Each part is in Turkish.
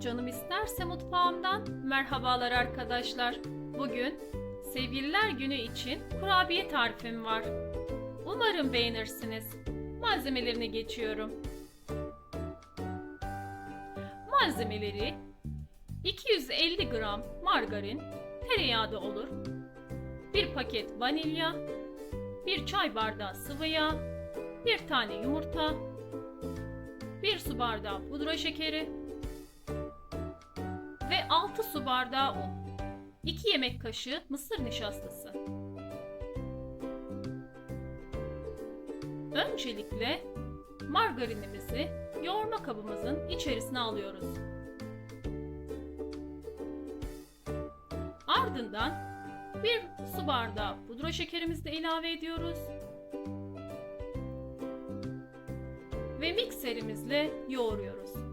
Canım isterse mutfağımdan. Merhabalar arkadaşlar. Bugün sevgililer günü için kurabiye tarifim var. Umarım beğenirsiniz. Malzemelerini geçiyorum. Malzemeleri 250 gram margarin, tereyağı da olur. 1 paket vanilya, 1 çay bardağı sıvı yağ, 1 tane yumurta, 1 su bardağı pudra şekeri ve 6 su bardağı un. 2 yemek kaşığı mısır nişastası. Öncelikle margarinimizi yoğurma kabımızın içerisine alıyoruz. Ardından bir su bardağı pudra şekerimizi de ilave ediyoruz. Ve mikserimizle yoğuruyoruz.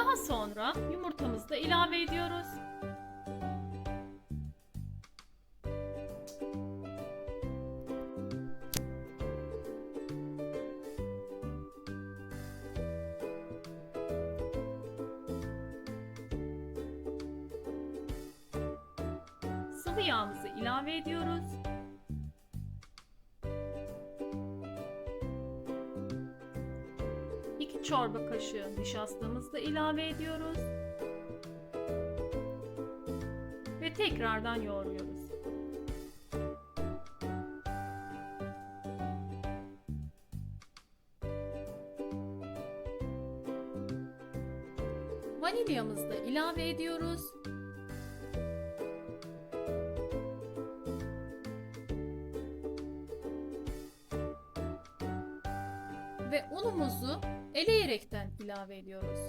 Daha sonra yumurtamızı da ilave ediyoruz. çorba kaşığı nişastamızı da ilave ediyoruz. Ve tekrardan yoğuruyoruz. Vanilyamızı da ilave ediyoruz. Dios.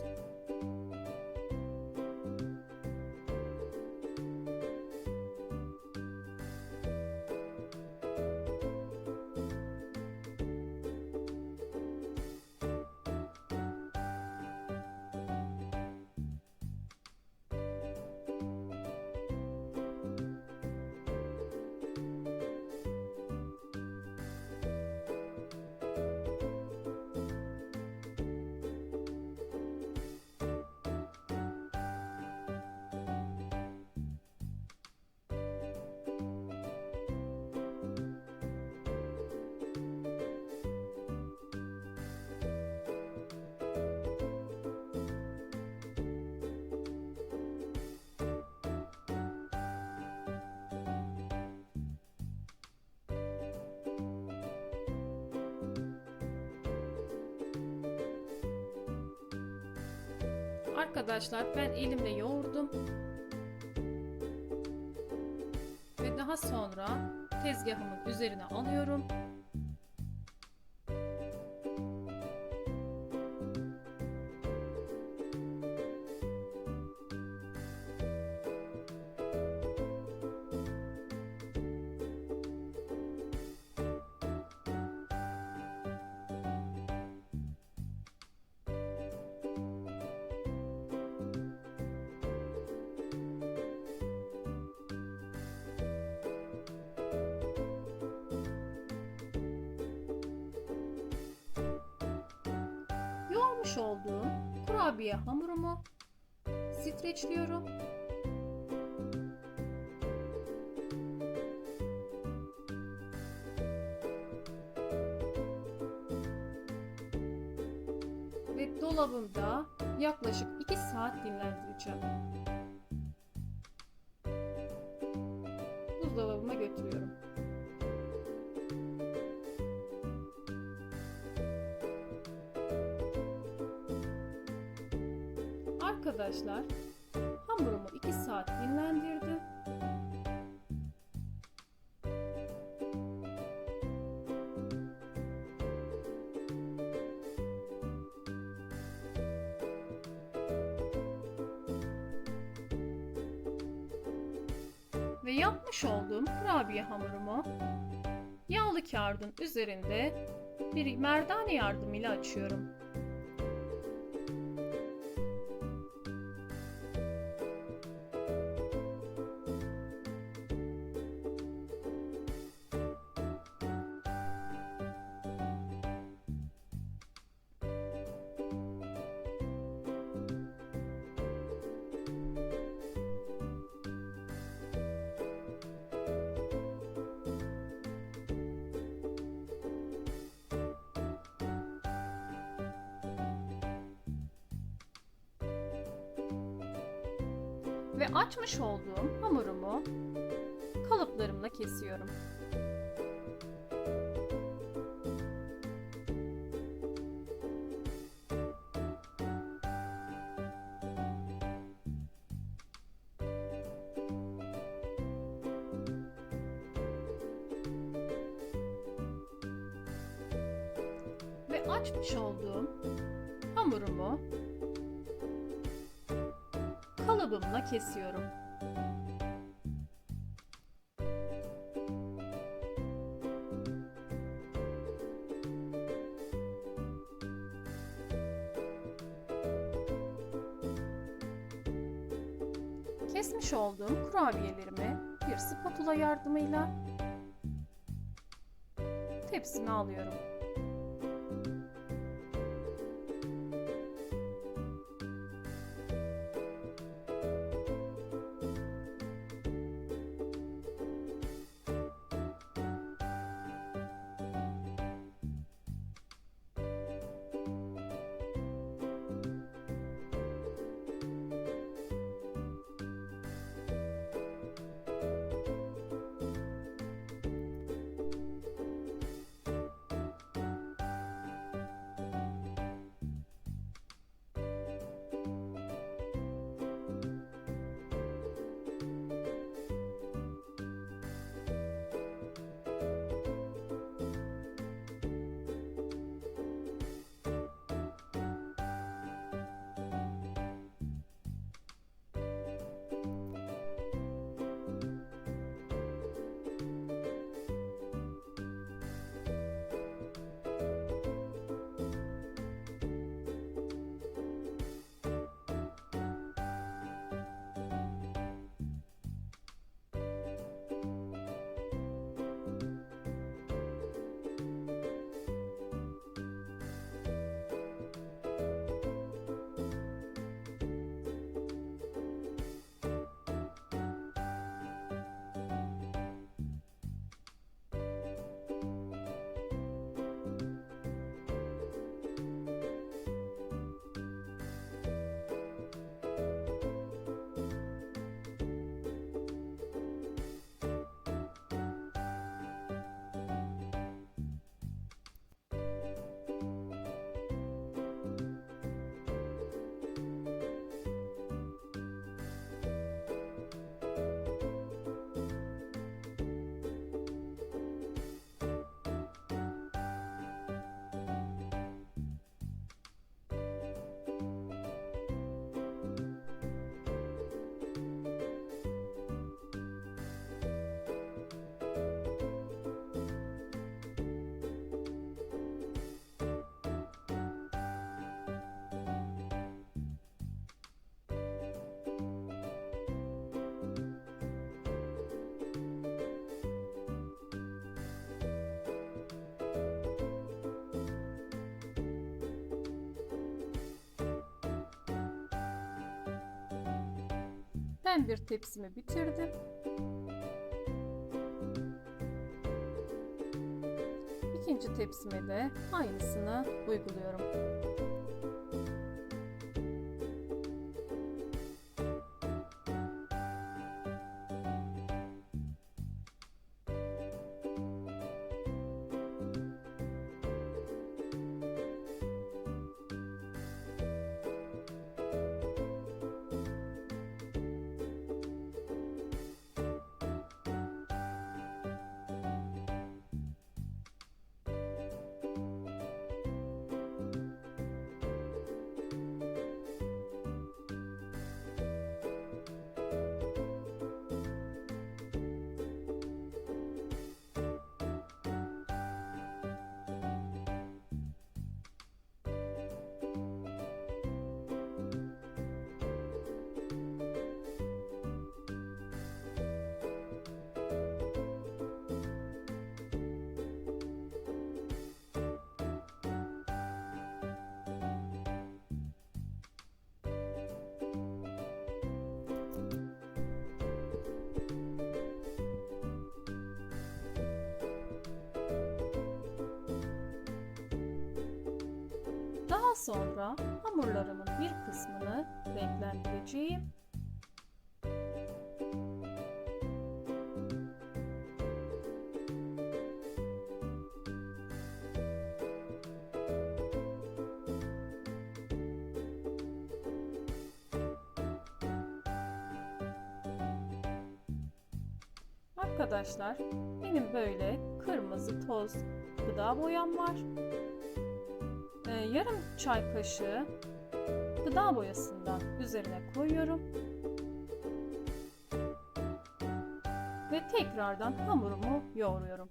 Arkadaşlar ben elimle yoğurdum. Ve daha sonra tezgahımın üzerine alıyorum. Yoğurmuş olduğum kurabiye hamurumu streçliyorum. Ve dolabımda yaklaşık 2 saat dinlendireceğim. Buzdolabıma götürüyorum. Arkadaşlar hamurumu 2 saat dinlendirdim. Ve yapmış olduğum kurabiye hamurumu Yağlı kağıdın üzerinde bir merdane yardımıyla açıyorum. Ve açmış olduğum hamurumu kalıplarımla kesiyorum. Ve açmış olduğum hamurumu kalıbımla kesiyorum. Kesmiş olduğum kurabiyelerimi bir spatula yardımıyla tepsime alıyorum. Ben bir tepsimi bitirdim. İkinci tepsime de aynısını uyguluyorum. Sonra hamurlarımın bir kısmını renklendireceğim. Arkadaşlar benim böyle kırmızı toz gıda boyam var. Ee, yarım çay kaşığı gıda boyasından üzerine koyuyorum. Ve tekrardan hamurumu yoğuruyorum.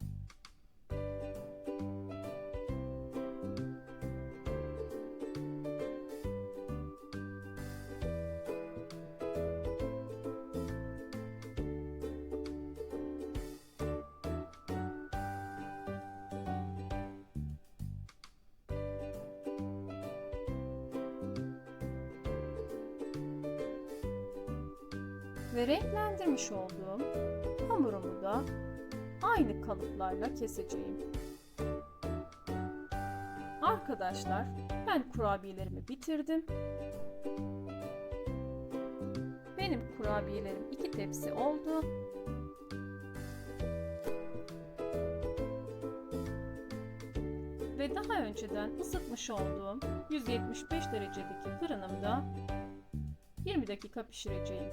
Ve renklendirmiş olduğum hamurumu da aynı kalıplarla keseceğim. Arkadaşlar ben kurabiyelerimi bitirdim. Benim kurabiyelerim iki tepsi oldu. Ve daha önceden ısıtmış olduğum 175 derecedeki fırınımda 20 dakika pişireceğim.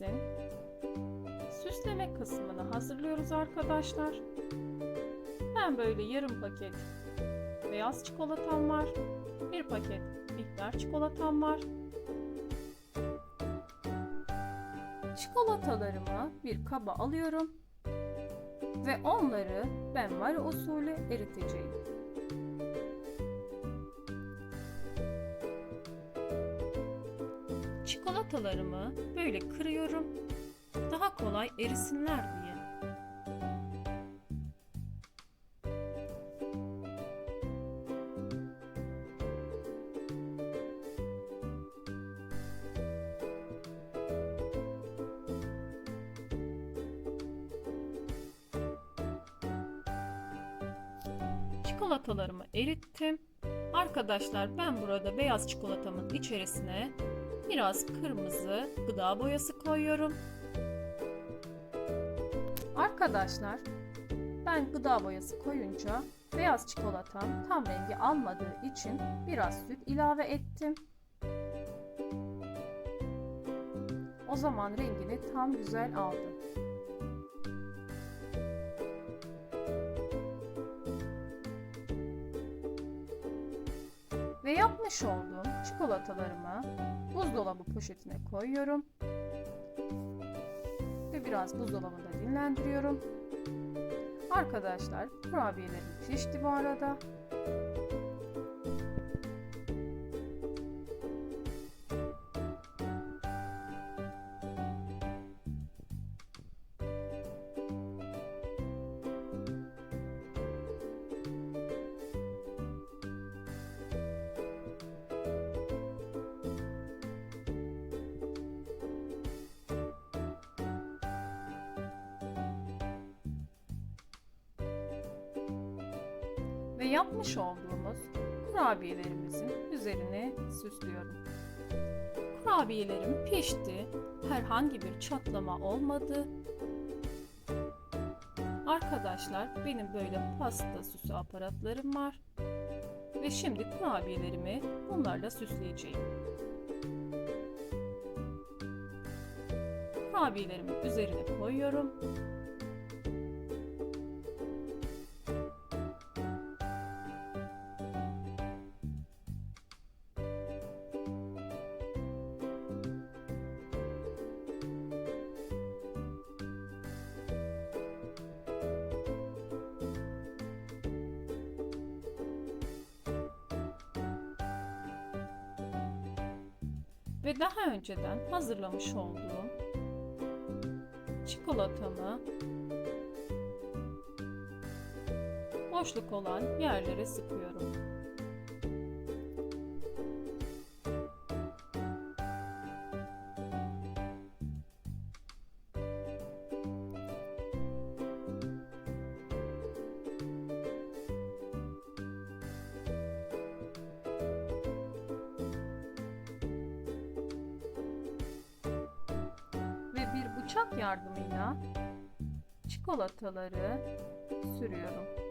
Kurabiyelerimizin süsleme kısmını hazırlıyoruz arkadaşlar. Ben böyle yarım paket beyaz çikolatam var. Bir paket bitter çikolatam var. Çikolatalarımı bir kaba alıyorum ve onları benmari usulü eriteceğim. Çikolatalarımı böyle kırıyorum. Daha kolay erisinler diye. Çikolatalarımı erittim. Arkadaşlar ben burada beyaz çikolatamın içerisine biraz kırmızı gıda boyası koyuyorum. Arkadaşlar ben gıda boyası koyunca beyaz çikolatam tam rengi almadığı için biraz süt ilave ettim. O zaman rengini tam güzel aldı. Ve yapmış olduğum çikolatalarımı buzdolabı poşetine koyuyorum. Ve biraz buzdolabında dinlendiriyorum. Arkadaşlar kurabiyelerim pişti bu arada. Ve yapmış olduğumuz kurabiyelerimizin üzerine süslüyorum. Kurabiyelerim pişti. Herhangi bir çatlama olmadı. Arkadaşlar benim böyle pasta süsü aparatlarım var. Ve şimdi kurabiyelerimi bunlarla süsleyeceğim. Kurabiyelerimi üzerine koyuyorum. Ve daha önceden hazırlamış olduğum çikolatamı boşluk olan yerlere sıkıyorum. Bıçak yardımıyla çikolataları sürüyorum.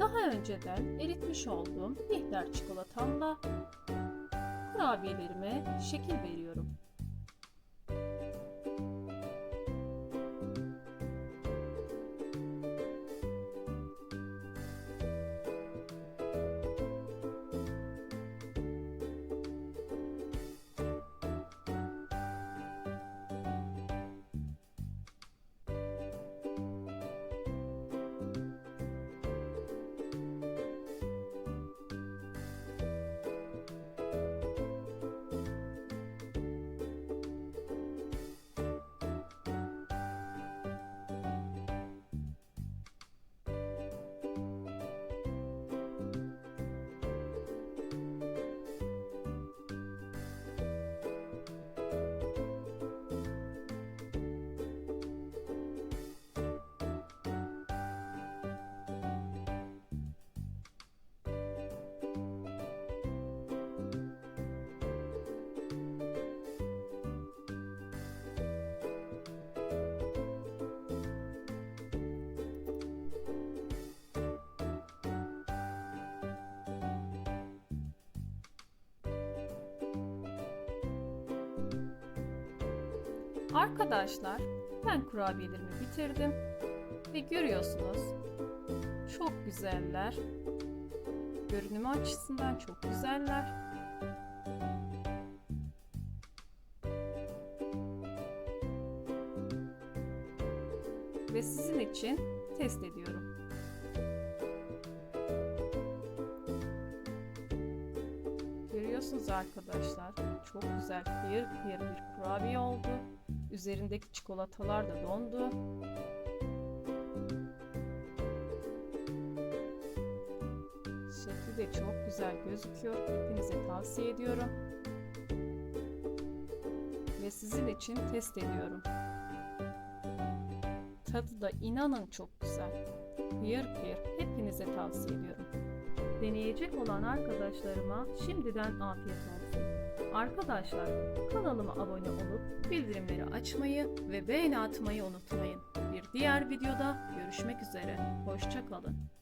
Daha önceden eritmiş olduğum Bihter çikolatamla kurabiyelerime şekil veriyorum. Arkadaşlar ben kurabiyelerimi bitirdim ve görüyorsunuz çok güzeller. Görünümü açısından çok güzeller. Ve sizin için test ediyorum. Görüyorsunuz arkadaşlar çok güzel kıyır kıyır bir kurabiye oldu. Üzerindeki çikolatalar da dondu. Şekli de çok güzel gözüküyor. Hepinize tavsiye ediyorum. Ve sizin için test ediyorum. Tadı da inanın çok güzel. Kıyır kıyır hepinize tavsiye ediyorum. Deneyecek olan arkadaşlarıma şimdiden afiyet olsun. Arkadaşlar kanalıma abone olup bildirimleri açmayı ve beğeni atmayı unutmayın. Bir diğer videoda görüşmek üzere. Hoşçakalın.